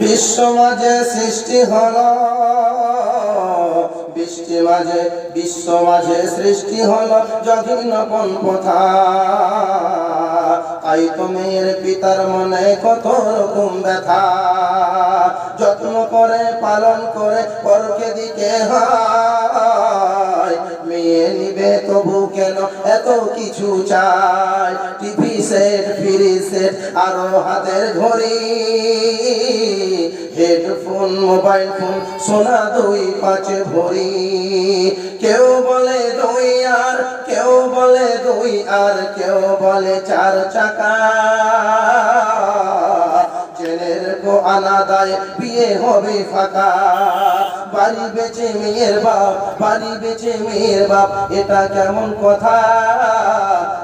বিশ্ব মাঝে সৃষ্টি হল। বৃষ্টি মাঝে বিশ্ব মাঝে সৃষ্টি হল জঘন্য কোন কথা তাই তো মেয়ের পিতার মনে কত রকম ব্যথা। যত্ন করে, পালন করে, পরকে দিকে হয়। মেয়ে নিবে তবু কেন এত কিছু চাই টিভি সেট ফ্রি সেট, আরও হাতের ঘড়ি। হেডফোন মোবাইল ফোন, সোনা দুই পাঁচ ভরি। কেউ বলে দুই আর, কেউ বলে দুই আর, কেউ বলে চার চাকা। জেনের কো আনাদায় বিয়ে হবে ফাঁকা। বাড়ি বেচে মেয়ের বাপ, বাড়ি বেচে মেয়ের বাপ, এটা কেমন কথা?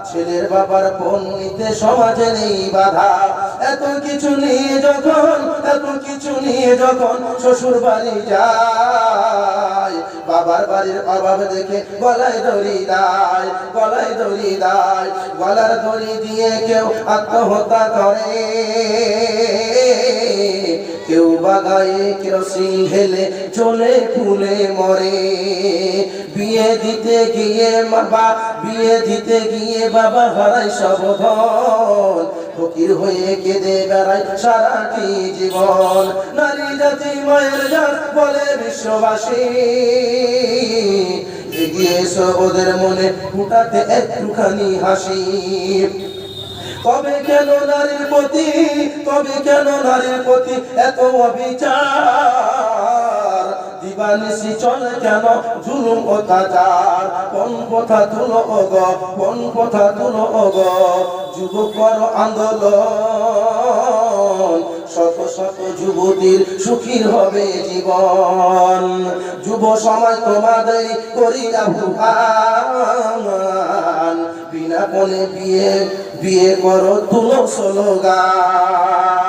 ছেলের বাবার বোন নিতে সমাজে নেই বাধা। এত কিছু নিয়ে যখন, এত নিয়ে যখন শ্বশুর বাড়ি যায়, বাবার বাড়ির অভাব দেখে গলায় দড়ি দেয়, গলায় দড়ি দেয়, গলার দড়ি দিয়ে কেউ আত্মহত্যা করে। কেউ বাগায়ে কেরোসিন ঢেলে চলে ফুলে মরে। বিয়ে দিতে গিয়ে বাবা বিয়ে দিতে গিয়ে বাবা হারাই সব ধন। ফকির হয়ে কেঁদে বেড়ায় সারাটি জীবন। নারী জাতি মায়ের জান বলে বিশ্ববাসী। এগিয়ে ওদের মনে, ফুটাতে একটুখানি হাসি। তবে কেন নারীর প্রতি, তবে কেন নারীর প্রতি এত অবিচার? দিবানিসি চলে কেন জুলুম অত্যাচার কোন কথা তুলো অগ কোন কথা তুলো অগ যুবক আন্দোলন। শত শত যুবতীর সুখীর হবে জীবন। যুব সমাজ তোমাদের করি আহ্বান বিনা কোনে বিয়ে বিয়ে করো তুলো স্লোগান।